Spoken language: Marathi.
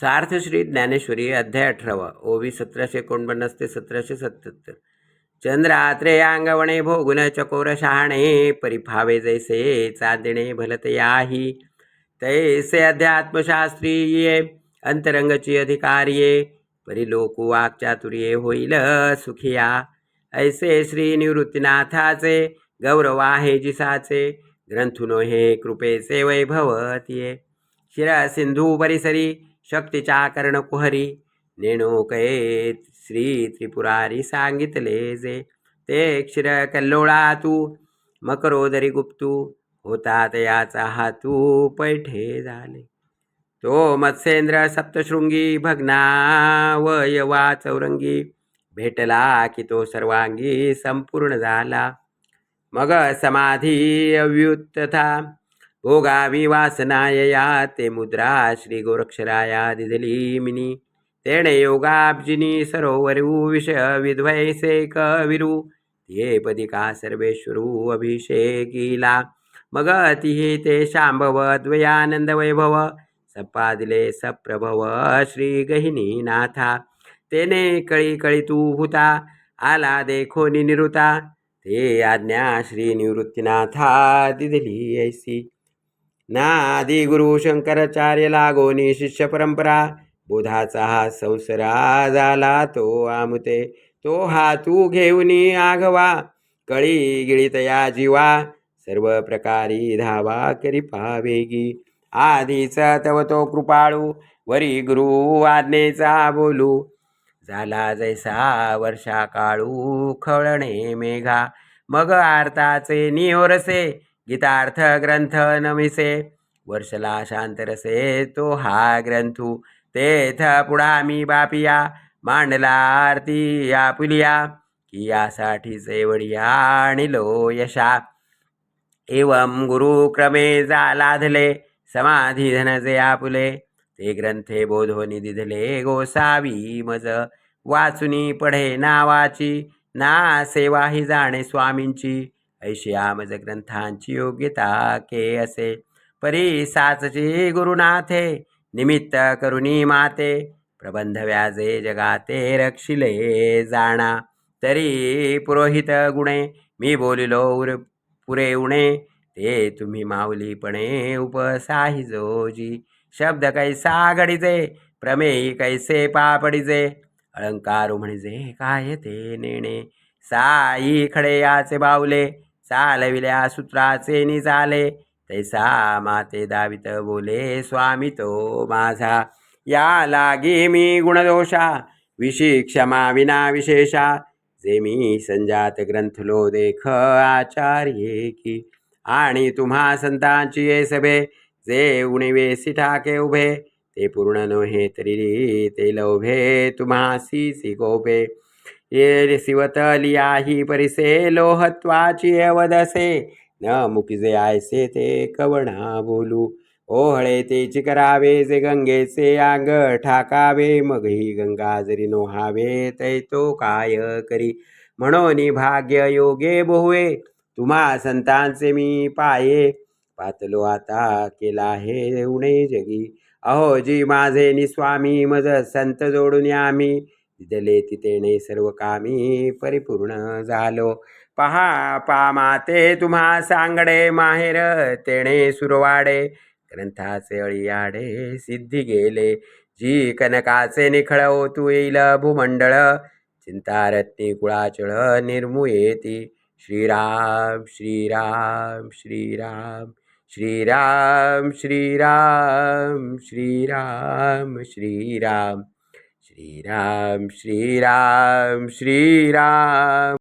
सार्थ श्री ज्ञानेश्वरी अध्याय अठरावा. ओवी सतराशे एकोणपन्नास ते सतराशे सत्याहत्तर चंद्रात्रे अंगवणे भोगुन चकोर शहाणे परिफावे जैसे चांदणे भलत याही. तैसे अध्यात्मशास्त्री ये अंतरंगची अधिकार्ये परिलोकु वाक्चातुर्ये होईल सुखिया. ऐसे श्री निवृत्तीनाथाचे गौरव आहे जिसाचे ग्रंथुनो हे कृपेचे वैभव तिये सिंधू परिसरी शक्तीच्या कर्ण कुहरी नेणो श्री त्रिपुरारी सांगितले जे. ते क्षीर कल्लोळा तू मकरोदरी गुप्तू होता तयाचा हातू पैठे झाले. तो मत्स्येंद्र सप्तशृंगी भग्नावयवा चौरंगी भेटला की तो सर्वांगी संपूर्ण झाला. मग समाधी अव्युत्तथा भोगावी वासनायया ते मुद्रा श्री गोरक्षराया दिदली मिनी तेणे योगाब्जिनी सरोवरू विषय विध्वैसे कविरू। ये पदिका सर्वेश्वरू अभिषेकीला। मग तिहे ते शांभव द्वयानंद वैभव सप्रभव श्री गहिनी नाथा तेने कळी कळी तू हुता आला देखो निरुता ते आज्ञा श्री निवृत्तीनाथा दिदली ऐसी ना आदी गुरु शंकराचार्य लागोनी शिष्य परंपरा. बुधाचा हा संसरा झाला तो आमते. तो हा तू घेऊनी आघवा कळी गिळितया जीवा. सर्व प्रकारी धावा करी पावेगी. आधीचा तव तो कृपाळू. वरी गुरु आज्ञेचा बोलू. झाला जैसा वर्षा काळू खळणे मेघा. मग आरताचे निहोरसे. गीतार्थ ग्रंथ नमिसे वर्षला शांतरसे तो हा ग्रंथू तेथ पुडामी बापिया मांडला आरती आपुलिया कियासाठी यासाठीचे वडिया आणिलो यशा। एवम गुरुक्रमे जा लाधले समाधी धनजे आपुले ते ग्रंथे बोधोनी दिधले गोसावी मज। वाचुनी पढे नावाची ना सेवा ही जाणे स्वामींची। ऐश्यामज ग्रंथांची योग्यता के असे. परी साचची गुरुनाथे निमित्त करुणी माते प्रबंध व्याजे जगाते रक्षिले जाणा. तरी पुरोहित गुणे मी बोलिलो उर पुरे उणे ते तुम्ही माऊलीपणे उपसाहिजोजी शब्द कैसा घडीजे प्रमेयी कैसे पापडीजे अलंकार म्हणजे काय ते नेणे. साई खडे याचे बावले चालविल्या सूत्राचे निजाले तैसा माते दावित बोले स्वामी तो माझा. या लागे मी गुणदोषा. विशी क्षमा विना विशेषा. जे मी संजात ग्रंथलो देख आचार्ये की. आणि तुम्हा संतांची ये सभे. जे उणिवे ठाके उभे. ते पूर्ण नोहे तरी ते लौभे. तुम्हासी सी गोभे ये शिवतलिया लियाही परिसे लोहत्वाची अवदसे. न मुकिजे आयसे ते कवणा बोलू. ओहळे ते करावे जे गंगेचे आंग ठाकावे. मग ही गंगा जरी नोहावे तै तो काय करी? म्हणून भाग्य योगे बहुवे. तुम्हा संतांचे मी पाये. पातलो आता केला हे उणे जगी. अहो जी माझे निस्वामी मज संत जोडून आम्ही. दिदले तिथेने सर्व कामी परिपूर्ण झालो. पहा पा माते तुम्हा सांगडे माहेर तेणे सुरवाडे ग्रंथाचे अळियाडे सिद्धी गेले. जी कनकाचे निखळ तू येईल भूमंडळ चिंतारत्नी कुळाचळ निर्मुयेती श्रीराम श्रीराम श्रीराम श्रीराम श्रीराम श्रीराम श्रीराम. શ્રી રામ શ્રી રામ શ્રી રામ